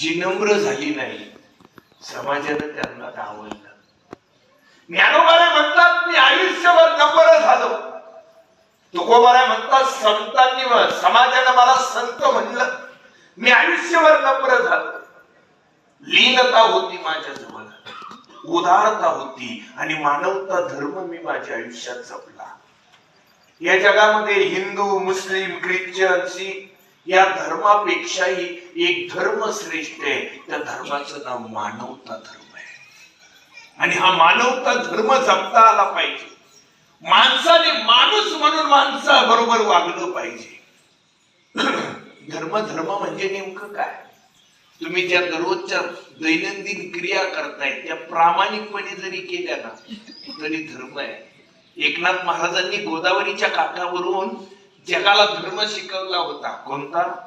जी नम्र झाली नाही समाजानं त्यांना डावललं. ज्ञानोबाला म्हणतात मी आयुष्यभर नम्र झालो. तुकोबाला म्हणतात संतांनी समाजानं मला संत म्हणलं. मी आयुष्यभर नम्र झालो. लीनता होती माझ्या जवळ उदारता होती आणि मानवता धर्म मी माझ्या आयुष्यात जपला. या जगामध्ये हिंदू मुस्लिम ख्रिश्चन शीख या धर्मापेक्षाही एक धर्म श्रेष्ठ आहे. त्या धर्माचं नाव मानवता धर्म आहे. आणि हा मानवता धर्म जपता आला पाहिजे. माणसाने माणूस म्हणून माणसा बरोबर वागलं पाहिजे. धर्म धर्म म्हणजे नेमकं काय? तुम्ही ज्या दररोजच्या दैनंदिन क्रिया करताय त्या प्रामाणिकपणे जरी केल्या ना तरी धर्म आहे. एकनाथ महाराजांनी गोदावरीच्या काठावरून जगाला धर्म शिकवला होता. कोणता?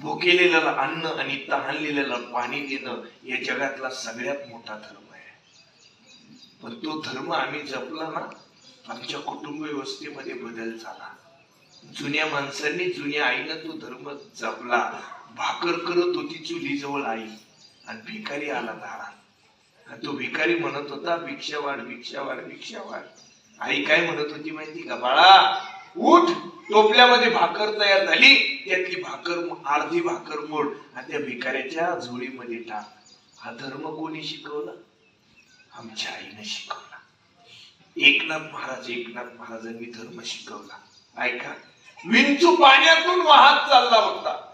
भुकेलेलं अन्न आणि तहानलेलं पाणी देणं या जगातला सगळ्यात मोठा धर्म आहे. पण तो धर्म आम्ही जपला ना आमच्या कुटुंब व्यवस्थेमध्ये बदल झाला. जुन्या माणसांनी जुन्या आईनं तो धर्म जपला. भाकर करत होती चुलीजवळ आई. आणि भिकारी आला दारात आणि तो भिकारी म्हणत होता भिक्षा वाढ भिक्षा वाढ भिक्षा वाढ. आई काय म्हणत होती माहिती का? बाळा उठ टोपल्यामध्ये भाकर तयार झाली त्यातली भाकर अर्धी भाकर मोड. आणि त्या भिकाऱ्याच्या झोळीमध्ये टाक. हा धर्म कोणी शिकवला? आमच्या आईने शिकवला. एकनाथ महाराज एकनाथ महाराजांनी धर्म शिकवला. ऐका विंचू पाण्यातून वाहत चालला होता.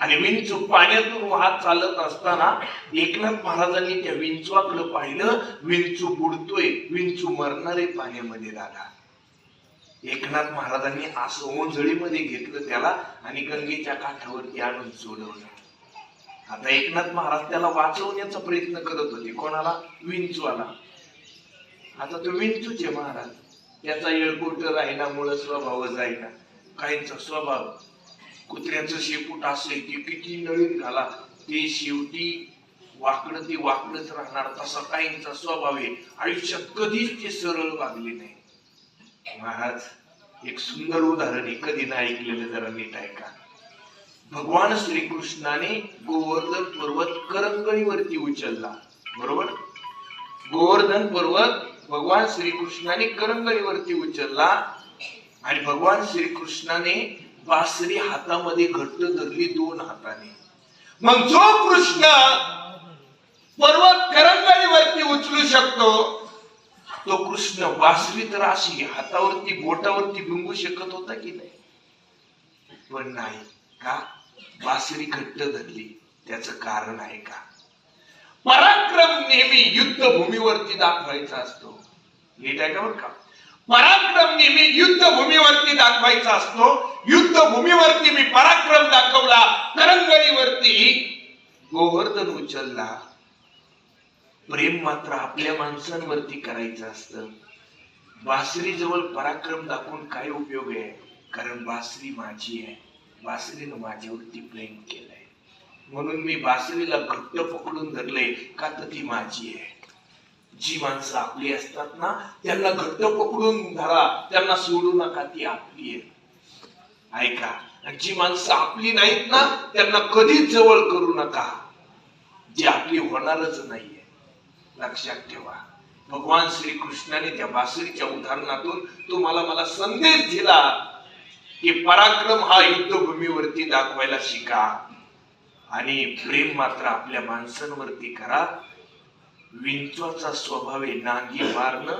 आणि विंचू पाण्यातून वाहत चालत असताना एकनाथ महाराजांनी त्या विंचवाकडे पाहिलं. विंचू बुडतोय विंचू मरणारे पाण्यामध्ये दादा एकनाथ महाराजांनी असं ओंजळीमध्ये घेतलं त्याला आणि गंगेच्या काठावरती आणून सोडवलं. आता एकनाथ महाराज त्याला वाचवण्याचा प्रयत्न करत होते. कोणाला? विंचवाला. आता तो विंचूचे महाराज. त्याचा येळकोट राहिला मुळ स्वभाव जायना. काहींचा स्वभाव कुत्र्याचं शेपूट असेल ते किती नळीत घाला ते शेवटी वाकडं ते वाकडच राहणार तसा काहींचा स्वभाव आहे. आयुष्यात कधीच ते सरळ वागले नाही. महाराज एक सुंदर उदाहरण आहे कधी नाही ऐकलेलं जरा नीट ऐका. भगवान श्रीकृष्णाने गोवर्धन पर्वत करंगळीवरती उचलला बरोबर? गोवर्धन पर्वत भगवान श्रीकृष्णाने करंगळीवरती उचलला आणि भगवान श्रीकृष्णाने बासरी हातामध्ये घट्ट धरली दोन हाताने. मग जो कृष्ण पर्वत करंगळीवरती उचलू शकतो तो कृष्ण बासरी तर अशी हातावरती बोटावरती बिंबू शकत होता की नाही? पण नाही का? बासरी घट्ट धरली. त्याच कारण आहे का? पराक्रम नेहमी युद्ध भूमीवरती दाखवायचा असतो. नीट आहे का बरं का? पराक्रम नेहमी युद्ध भूमीवरती दाखवायचा असतो. युद्ध भूमीवरती मी पराक्रम दाखवला. करंगळीवरती गोवर्धन उचलला. प्रेम मात्र आपल्या माणसांवरती करायचं असतं. बासरी जवळ पराक्रम दाखवून काय उपयोग आहे? कारण बासरी माझी आहे. बासरीनं माझ्यावरती प्रेम केलंय. म्हणून मी बासरीला घट्ट पकडून धरले का तर ती माझी आहे. जी माणसं आपली असतात ना त्यांना घट्ट पकडून धरा. त्यांना सोडू नका ती आपली आहे. ऐका आणि जी माणसं आपली नाहीत ना त्यांना कधीच जवळ करू नका. जी आपली होणारच नाहीये. लक्षात ठेवा. भगवान श्री कृष्णाने त्या बासरीच्या उदाहरणातून तुम्हाला मला संदेश दिला की पराक्रम हा युद्धभूमीवरती दाखवायला शिका आणि प्रेम मात्र आपल्या माणसांवरती करा. विंचवाचा स्वभाव आहे नांगी मारणं.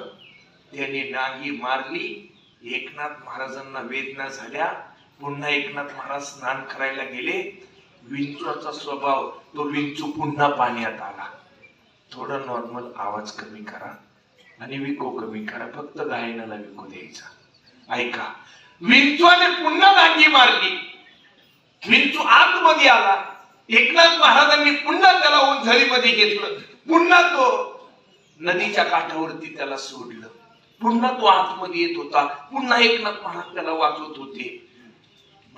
त्याने नांगी मारली एकनाथ महाराजांना वेदना झाल्या. पुन्हा एकनाथ महाराज स्नान करायला गेले. विंचवाचा स्वभाव तो विंचू पुन्हा पाण्यात आला. थोडा नॉर्मल आवाज कमी करा आणि विको कमी करा. फक्त गायनाला विको द्यायचा. ऐका. विंचवाने पुन्हा नांगी मारली. विंचू आतमध्ये आला. एकनाथ महाराजांनी पुन्हा त्याला उंझळीमध्ये घेतलं. पुन्हा तो नदीच्या काठावरती त्याला सोडलं. पुन्हा तो आतमध्ये येत होता. पुन्हा एकनाथ महाराज त्याला वाचवत होते.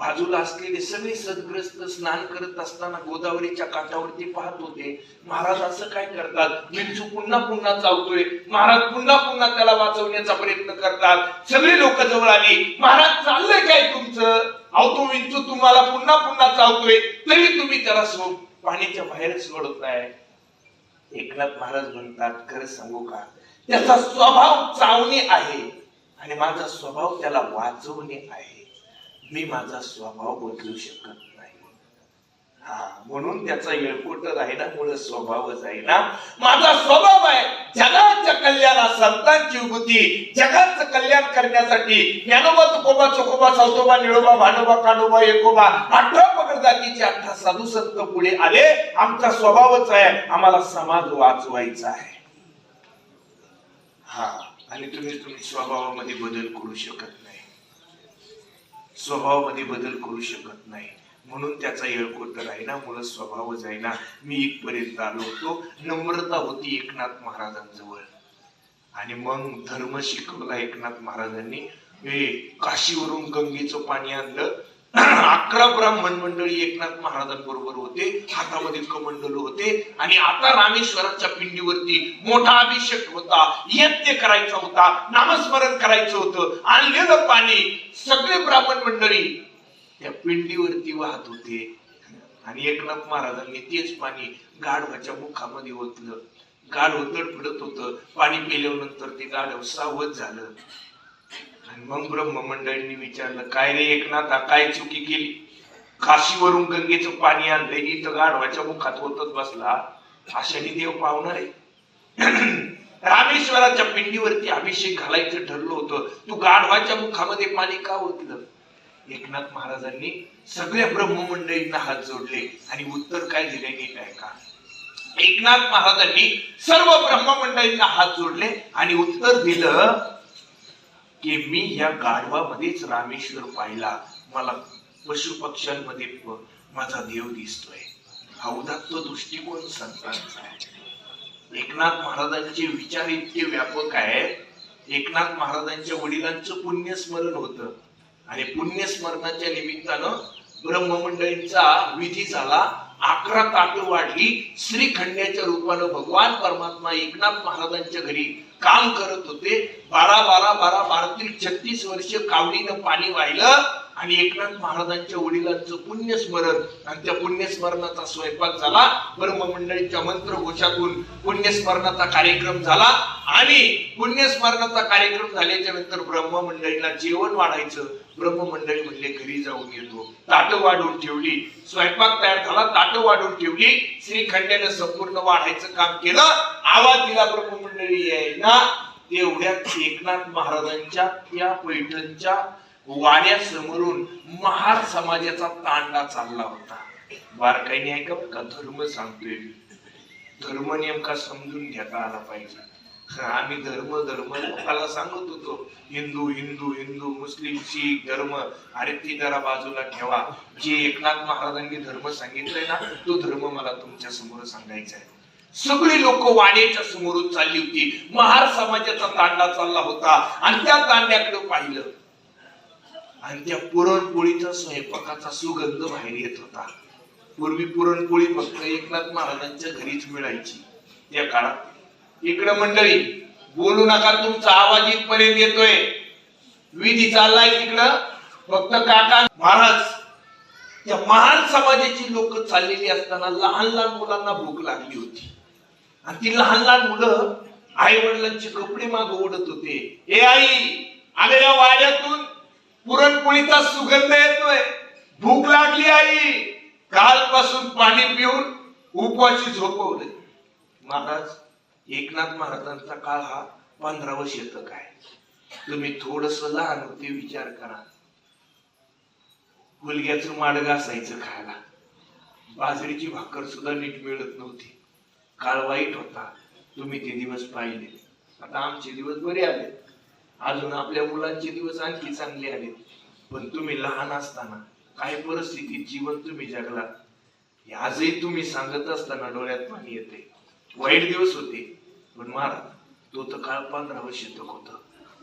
बाजूला असलेले सगळे सदग्रस्त स्नान करत असताना गोदावरीच्या काठावरती पाहत होते महाराज असं काय करतात? विंचू पुन्हा पुन्हा चावतोय. महाराज पुन्हा पुन्हा त्याला वाचवण्याचा प्रयत्न करतात. सगळी लोक जवळ आली. महाराज चाललंय काय तुमचं? अहो तो विंचू तुम्हाला पुन्हा पुन्हा चावतोय. तरी तुम्ही त्याला सो पाण्याच्या बाहेर सोडत नाही. एकनाथ महाराज म्हणतात खरं सांगू का? त्याचा स्वभाव चावणे आहे आणि माझा स्वभाव त्याला वाचवणे आहे. मी माझा स्वभाव बदलू शकत नाही. हा म्हणून त्याचा येळकोट ना मुळे स्वभावच आहे ना. माझा स्वभाव आहे जगाच्या कल्याणा संतांची उभूती जगाचं कल्याण करण्यासाठी ज्ञानोबा तुकोबा चोकोबा सावतोबा निळोबा भानोबा कानोबा एकोबा अठरा पकड जातीचे अठरा साधू संत पुढे आले. आमचा स्वभावच आहे आम्हाला समाज वाचवायचा आहे. हा आणि तुम्ही तुम्ही स्वभावामध्ये बदल करू शकत नाही. स्वभावामध्ये बदल करू शकत नाही. म्हणून त्याचा येळकोट राहिना मुळे स्वभावच आहे ना. मी इथपर्यंत आलो होतो. नम्रता होती एकनाथ महाराजांजवळ. आणि मग धर्म शिकवला एकनाथ महाराजांनी. हे काशीवरून गंगेचं पाणी आणलं. अकरा ब्राह्मण मंडळी एकनाथ महाराजांबरोबर होते. हातामध्ये कमंडल होते. आणि आता रामेश्वराच्या पिंडीवरती मोठा अभिषेक होता. यज्ञ करायचा होता. नामस्मरण करायचं होतं. आणलेलं पाणी. सगळे ब्राह्मण मंडळी त्या पिंडीवरती वाहत होते. आणि एकनाथ महाराजांनी तेच पाणी गाढवाच्या मुखामध्ये ओतलं. गाढव तडफडत होतं. पाणी पिल्यानंतर ते गाढव सावध झालं. आणि मग ब्रह्ममंडळींनी विचारलं काय रे एकनाथा काय चुकी केली? काशीवरून गंगेचं पाणी आणलं इथं गाढवाच्या मुखात होतच बसला. अशाने देव पावणार आहे. रामेश्वराच्या पिंडीवरती अभिषेक घालायचं ठरलं होतं. तू गाढवाच्या मुखामध्ये पाणी का ओतलं? एकनाथ महाराजांनी सगळ्या ब्रह्ममंडळींना हात जोडले आणि उत्तर काय दिले नीट आहे का एकनाथ महाराजांनी सर्व ब्रह्ममंडळींना हात जोडले आणि उत्तर दिलं की मी या गाढवामध्येच रामेश्वर पाहिला. मला पशु पक्ष्यांमध्ये माझा देव दिसतोय. हा उदात्त दृष्टिकोन संतांचा आहे. एकनाथ महाराजांचे विचार इतके व्यापक आहेत. एकनाथ महाराजांच्या वडिलांचं पुण्यस्मरण होतं. आणि पुण्यस्मरणाच्या निमित्तानं ब्रह्ममंडळींचा विधी झाला. अकरा ताटं वाढली श्रीखंड्याच्या रूपानं भगवान परमात्मा एकनाथ महाराजांच्या घरी काम करत होते. बारा बारा बारा बारातील छत्तीस वर्ष कावडीनं पाणी वाहिलं आणि एकनाथ महाराजांच्या वडिलांचं पुण्यस्मरण आणि त्या पुण्यस्मरणाचा स्वयंपाक झाला. ब्रह्ममंडळीच्या मंत्रघोषातून पुण्यस्मरणाचा कार्यक्रम झाला आणि पुण्यस्मरणाचा कार्यक्रम झाल्याच्यानंतर ब्रह्ममंडळीला जेवण वाढायचं. ब्रह्ममंडळी म्हणले घरी जाऊन येतो. ताट वाढून ठेवली. स्वयंपाक तयार झाला ताट वाढून ठेवली. श्रीखंड्यानं संपूर्ण वाढायचं काम केलं. आवाज दिला ब्रह्ममंडळी यायला. तेवढ्यात एकनाथ महाराजांच्या त्या पैठणच्या वाड्यासमोरून महार समाजाचा तांडा चालला होता. बारकाईने ऐका का धर्म सांगतोय धर्म नेमका समजून घेता आला पाहिजे. आम्ही धर्म धर्म. लोकाला सांगत होतो हिंदू हिंदू हिंदू मुस्लिम शीख धर्म. अरे ती जरा बाजूला ठेवा. जे एकनाथ महाराजांनी धर्म सांगितलंय ना तो धर्म मला तुमच्यासमोर सांगायचा आहे. सगळी लोक वाड्याच्या समोरून चालली होती. महार समाजाचा तांडा चालला होता. आणि त्या तांड्याकडे पाहिलं. आणि त्या पुरणपोळीचा स्वयंपाकाचा सुगंध बाहेर येत होता. पूर्वी पुरणपोळी फक्त एकनाथ महाराजांच्या घरीच मिळायची. त्या काळात इकडं मंडळी बोलू नका तुमचा आवाज इथपर्यंत येतोय. विधी चाललाय तिकडं. फक्त काका महाराज त्या महान समाजाची लोक चाललेली असताना लहान लहान मुलांना भूक लागली होती. आणि ती लहान लहान मुलं आई वडिलांचे कपडे माग ओढत होते. ए आई आलेल्या या वाड्यातून पुरणपोळीचा सुगंध येतोय. भूक लागली आई. कालपासून पाणी पिऊन उपवाशी झोपवले. महाराज एकनाथ महाराजांचा काळ हा पंधरावं शतक आहे. तुम्ही थोडस लहान होते विचार करा. गुलग्याच माडग असायचं खायला. बाजरीची भाकर सुद्धा नीट मिळत नव्हती. काळ वाईट होता. तुम्ही ते दिवस पाहिले. आता आमचे दिवस बरे आले. अजून आपल्या मुलांचे दिवस आणखी चांगले आले पण तुम्ही लहान असताना काय परिस्थितीत जीवन तुम्ही जगलात? हे आजही तुम्ही सांगत असताना डोळ्यात पाणी येते. वाईट दिवस होते. पण महाराज तो तर काळ पंधरावं शतक होत.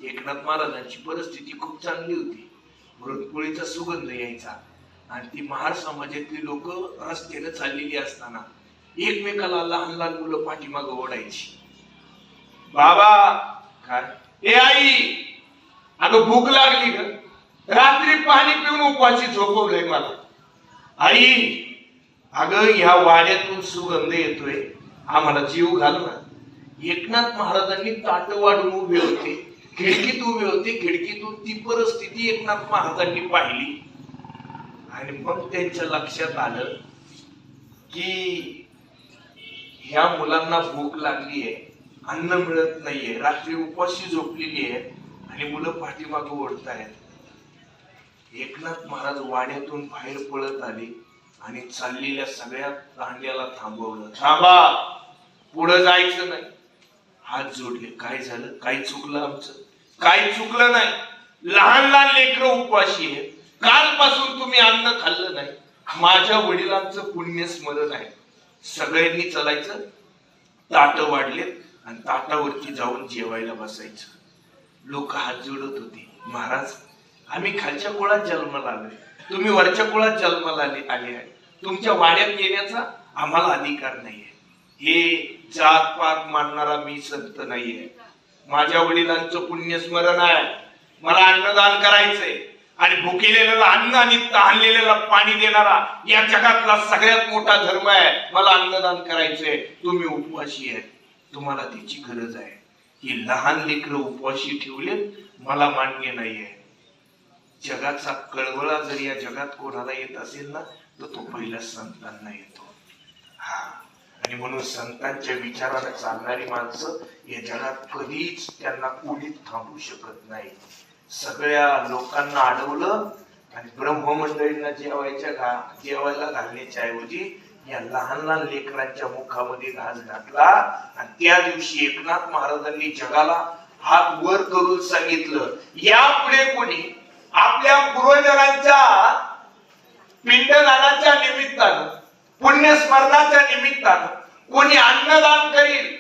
एकनाथ महाराजांची परिस्थिती खूप चांगली होती. पुरणपोळीचा सुगंध यायचा. आणि ती महार समाजातली लोक रस्त्याने चाललेली असताना एकमेकाला लहान लहान मुलं पाठीमाग ओढायची. बाबा! काय? ए आई! अगं भूक लागली ग. रात्री पाणी पिऊन उपाशी झोपवलंय मला. आई अगं ह्या वाड्यातून सुगंध येतोय. आम्हाला जीव घाल ना एकनाथ महाराजांनी ताट वाढून उभे होते खिडकीत उभे होते खिडकीतून ती परिस्थिती एकनाथ महाराजांनी पाहिली. आणि मग त्यांच्या लक्षात आलं की ह्या मुलांना भूक लागली आहे अन्न मिळत नाहीये रात्री उपाशी झोपलेली आहे आणि मुलं पाठीमागं ओढतायत. एकनाथ महाराज वाड्यातून बाहेर पळत आले आणि चाललेल्या सगळ्या दांड्याला थांबवलं. थांबा पुढे जायचं नाही. हात जोडले काय झालं? काय चुकलं आमचं? काय चुकलं नाही. लहान लहान लेकरं उपवाशी आहे कालपासून तुम्ही अन्न खाल्लं नाही. माझ्या वडिलांचं पुण्य स्मरण आहे. सगळ्यांनी चालायचं. ताट वाढलेत आणि ताटावरती जाऊन जेवायला बसायचं. लोक हात जोडत होते. महाराज आम्ही खालच्या कुळात जन्माला आलोय. तुम्ही वरच्या कुळात जन्माला आले आले आहे. तुमच्या वाड्यात येण्याचा आम्हाला अधिकार नाही आहे हे जात पात मानणारा मी संत नाहीये. माझ्या वडिलांचं पुण्यस्मरण आहे. मला अन्नदान करायचंय. आणि भुकेलेल्याला अन्न आणि तहानलेल्याला पाणी देणारा या जगातला सगळ्यात मोठा धर्म आहे. मला अन्नदान करायचंय. तुम्ही उपवाशी आहे. तुम्हाला त्याची गरज आहे. ही लहान लेकरं उपवाशी ठेवले मला मान्य नाहीये. जगाचा कळवळा जर या जगात कोणाला येत असेल ना तर तो पहिला संतांना येतो. हा. आणि म्हणून संतांच्या विचाराने चालणारी माणसं या जगात कधीच त्यांना कोणीच थांबू शकत नाही. सगळ्या लोकांना अडवलं आणि ब्रह्ममंडळींना जेवायच्या घा जेवायला घालण्याच्या ऐवजी या लहान लहान लेकरांच्या मुखामध्ये घास घातला आणि त्या दिवशी एकनाथ महाराजांनी जगाला हात वर करून सांगितलं यापुढे कोणी आपल्या पूर्वजनांच्या पिंडदानाच्या निमित्तानं पुण्यस्मरणाच्या निमित्तानं कोणी अन्नदान करील?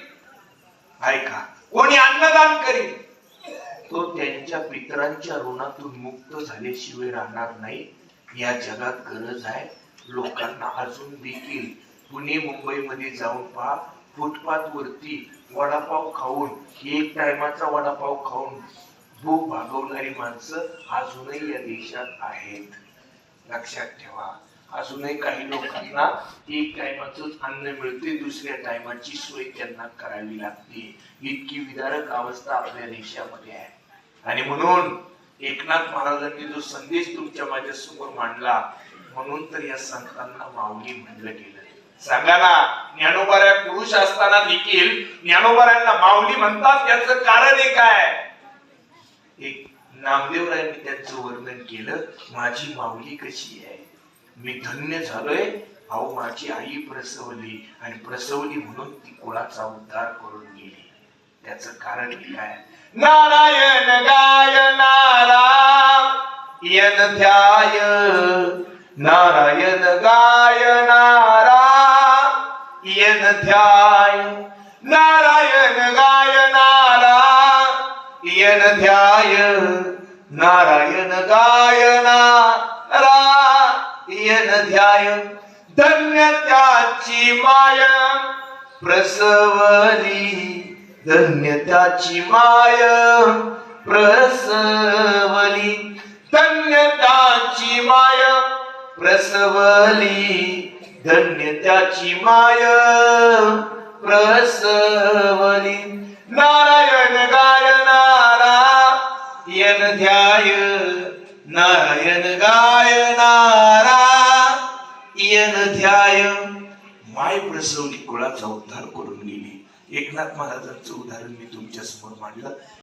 ऐका कोणी अन्नदान करील? तो त्यांच्या पितरांच्या ऋणातून मुक्त झाल्याशिवाय राहणार नाही. या जगात गरज आहे. लोकांना अजून देखील पुणे मुंबईमध्ये जाऊन पहा. फुटपाथ वरती वडापाव खाऊन एक टायमाचा वडापाव खाऊन भूक भागवणारी माणसं अजूनही या देशात आहेत. लक्षात ठेवा. अजूनही काही लोकांना एक टायमाच अन्न मिळते दुसऱ्या टायमाची सोय त्यांना करावी लागते. इतकी विदारक अवस्था आपल्या देशामध्ये आहे. आणि म्हणून एकनाथ महाराजांनी जो संदेश तुमच्या माझ्यासमोर मांडला म्हणून तर या संतांना माऊली म्हणलं गेलं. सांगा ना ज्ञानोबाऱ्या पुरुष असताना देखील ज्ञानोबाऱ्यांना माऊली म्हणतात याचं कारण एक आहे. एक नामदेवरायांनी त्यांचं वर्णन केलं माझी माऊली कशी आहे? मी धन्य झालोय. अहो माझी आई प्रसवली आणि प्रसवली म्हणून ती कुळाचा उद्धार करून गेली. त्याच कारण काय? नारायण गाय नारायण ध्याय. नारायण गाय नारायण ध्याय. नारायण गाय नारायण ध्याय. नारायण गाय नारायण काय धन्य त्याची माया. प्रसवली धन्य त्याची माया. प्रसवली धन्य त्याची माया. प्रसवली धन्य त्याची माय. प्रसवली नारायण गाय नारायण ध्याय नारायण गाय नारायण ध्याय माय प्रसवली कुळाचा उद्धार करून गेली. एकनाथ महाराजांचं उदाहरण मी तुमच्यासमोर मांडलं.